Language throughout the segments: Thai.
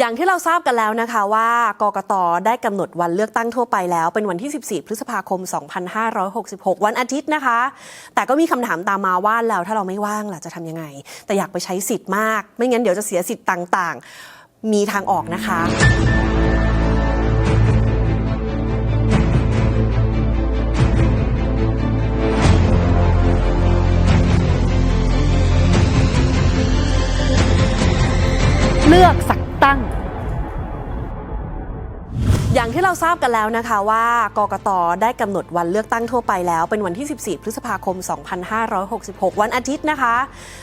อย่างที่เราทราบกันแล้วนะคะว่ากกตได้กำหนดวันเลือกตั้งทั่วไปแล้ว เป็นวันที่ 14 พฤษภาคม 2566 วันอาทิตย์นะคะ แต่ก็มีคำถามตามมาว่าแล้วถ้าเราไม่ว่างล่ะจะทำยังไง แต่อยากไปใช้สิทธิ์มาก ไม่งั้นเดี๋ยวจะเสียสิทธิ์ต่างๆ มีทางออกนะคะเลือกสัก ตั้งอย่างที่เราทราบกันแล้วนะคะว่ากกตได้กำหนดวันเลือกตั้งทั่วไปแล้ว เป็นวันที่ 14 พฤษภาคม 2566 วันอาทิตย์นะคะ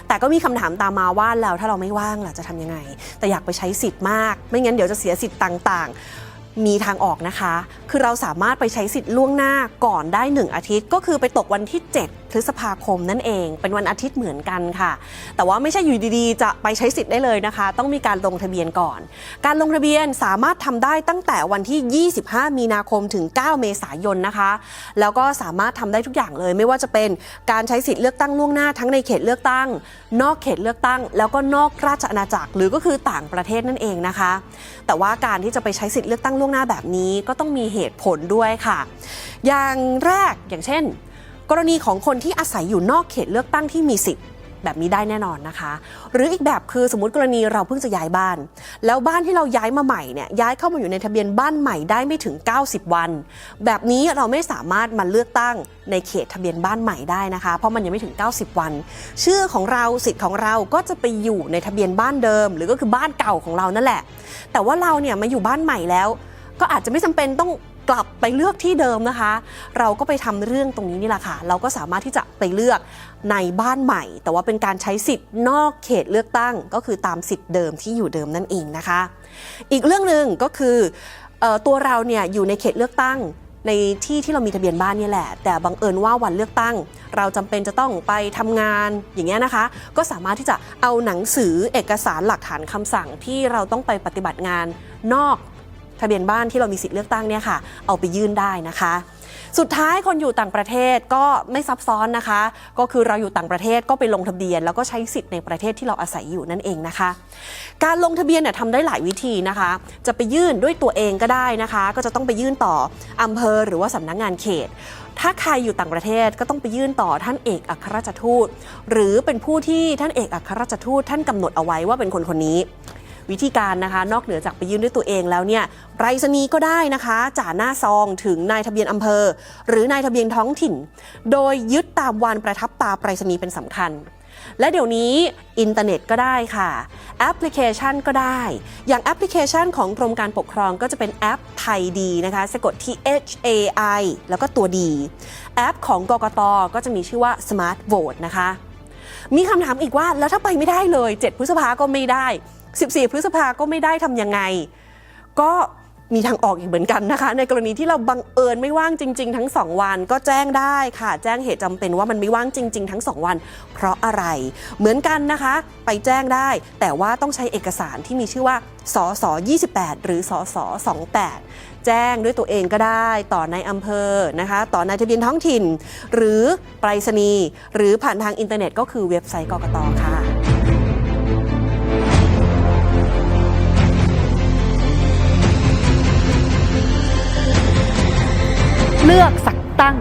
แต่ก็มีคำถามตามมาว่าแล้วถ้าเราไม่ว่างล่ะจะทำยังไง แต่อยากไปใช้สิทธิ์มาก ไม่งั้นเดี๋ยวจะเสียสิทธิ์ต่างๆ มีทางออกนะคะ คือเราสามารถไปใช้สิทธิ์ล่วงหน้าก่อนได้ 1 อาทิตย์ ก็คือไปตกวันที่ 7 พฤษภาคมนั่นเอง เป็นวันอาทิตย์เหมือนกันค่ะ แต่ว่าไม่ใช่อยู่ดีๆ จะไปใช้สิทธิ์ได้เลยนะคะ ต้องมีการลงทะเบียนก่อน การลงทะเบียนสามารถทำได้ตั้งแต่วันที่ 25 มีนาคมถึง 9 เมษายนนะคะ แล้วก็สามารถทำได้ทุกอย่างเลย ไม่ว่าจะเป็นการใช้สิทธิ์เลือกตั้งล่วงหน้าทั้งในเขตเลือกตั้ง นอกเขตเลือกตั้ง แล้วก็นอกราชอาณาจักรหรือก็คือต่างประเทศนั่นเองนะคะ แต่ว่าการที่จะไปใช้สิทธิ์เลือกตั้งล่วงหน้าแบบนี้ก็ต้องมีเหตุผลด้วยค่ะ อย่างแรกอย่างเช่น กรณีของคนที่อาศัยอยู่นอกเขตเลือกตั้งที่มีสิทธิ์แบบนี้ได้แน่นอนนะคะ หรืออีกแบบคือสมมติกรณีเราเพิ่งจะย้ายบ้าน แล้วบ้านที่เราย้ายมาใหม่เนี่ยย้ายเข้ามาอยู่ในทะเบียนบ้านใหม่ได้ไม่ถึง 90 วัน แบบนี้เราไม่สามารถมาเลือกตั้งในเขตทะเบียนบ้านใหม่ได้นะคะ เพราะมันยังไม่ถึง 90 วัน ชื่อของเราสิทธิ์ของเราก็จะไปอยู่ในทะเบียนบ้านเดิม หรือก็คือบ้านเก่าของเรานั่นแหละ แต่ว่าเราเนี่ยมาอยู่บ้านใหม่แล้ว ก็อาจจะไม่จำเป็นต้อง กลับไปเลือกที่เดิมนะคะ เราก็ไปทำเรื่องตรงนี้นี่แหละค่ะ เราก็สามารถที่จะไปเลือกในบ้านใหม่ แต่ว่าเป็นการใช้สิทธิ์นอกเขตเลือกตั้ง ก็คือตามสิทธิ์เดิมที่อยู่เดิมนั่นเองนะคะ อีกเรื่องหนึ่งก็คืออตัวเราเนี่ยอยู่ในเขตเลือกตั้งในที่ที่เรามีทะเบียนบ้านนี่แหละ แต่บังเอิญว่าวันเลือกตั้ง เราจำเป็นจะต้องไปทำงานอย่างเงี้ยนะคะ ก็สามารถที่จะเอาหนังสือเอกสารหลักฐานคำสั่งที่เราต้องไปปฏิบัติงานนอก ทะเบียนบ้านที่เรามีสิทธิ์เลือกตั้งเนี่ยค่ะ เอาไปยื่นได้นะคะ สุดท้ายคนอยู่ต่างประเทศก็ไม่ซับซ้อนนะคะ ก็คือเราอยู่ต่างประเทศก็ไปลงทะเบียน แล้วก็ใช้สิทธิ์ในประเทศที่เราอาศัยอยู่นั่นเองนะคะ การลงทะเบียนเนี่ยทำได้หลายวิธีนะคะ จะไปยื่นด้วยตัวเองก็ได้นะคะ ก็จะต้องไปยื่นต่ออำเภอหรือว่าสำนักงานเขตถ้าใครอยู่ต่างประเทศก็ต้องไปยื่นต่อท่านเอกอัครราชทูต หรือเป็นผู้ที่ท่านเอกอัครราชทูตท่านกำหนดเอาไว้ว่าเป็นคนคนนี้ วิธีการนะคะ นอกเหนือจากไปยื่นด้วยตัวเองแล้วเนี่ยไรษณีย์ก็ได้นะคะจ่าหน้าซองถึงนายทะเบียนอำเภอ หรือนายทะเบียนท้องถิ่น โดยยึดตามวันประทับตาไปรษณีย์เป็นสำคัญและเดี๋ยวนี้อินเทอร์เน็ตก็ได้ค่ะ แอปพลิเคชันก็ได้ อย่างแอปพลิเคชันของกรมการปกครองก็จะเป็นแอปไทยดีนะคะ สะกดที่ H A I แล้วก็ตัวดี แอปของกกตก็จะมีชื่อว่า Smart Vote นะคะ มีคำถามอีกว่าแล้วถ้าไปไม่ได้เลย 7 พฤษภาก็ไม่ได้ 14 พฤษภาก็ไม่ได้ทำยังไง ก็มีทางออกอีกเหมือนกันนะคะ ในกรณีที่เราบังเอิญไม่ว่างจริง ๆ ทั้ง 2 วันก็แจ้งได้ค่ะ แจ้งเหตุจำเป็นว่ามันไม่ว่างจริง ๆ ทั้ง 2 วัน เพราะอะไร เหมือนกันนะคะ ไปแจ้งได้ แต่ว่าต้องใช้เอกสารที่มีชื่อว่าสส28 หรือสส28 แจ้งด้วยตัวเองก็ได้ ต่อในอำเภอนะคะ ต่อในทะเบียนท้องถิ่น หรือไปรษณีย์หรือผ่านทางอินเทอร์เน็ตก็คือเว็บไซต์กกตค่ะ เลือกสักตั้ง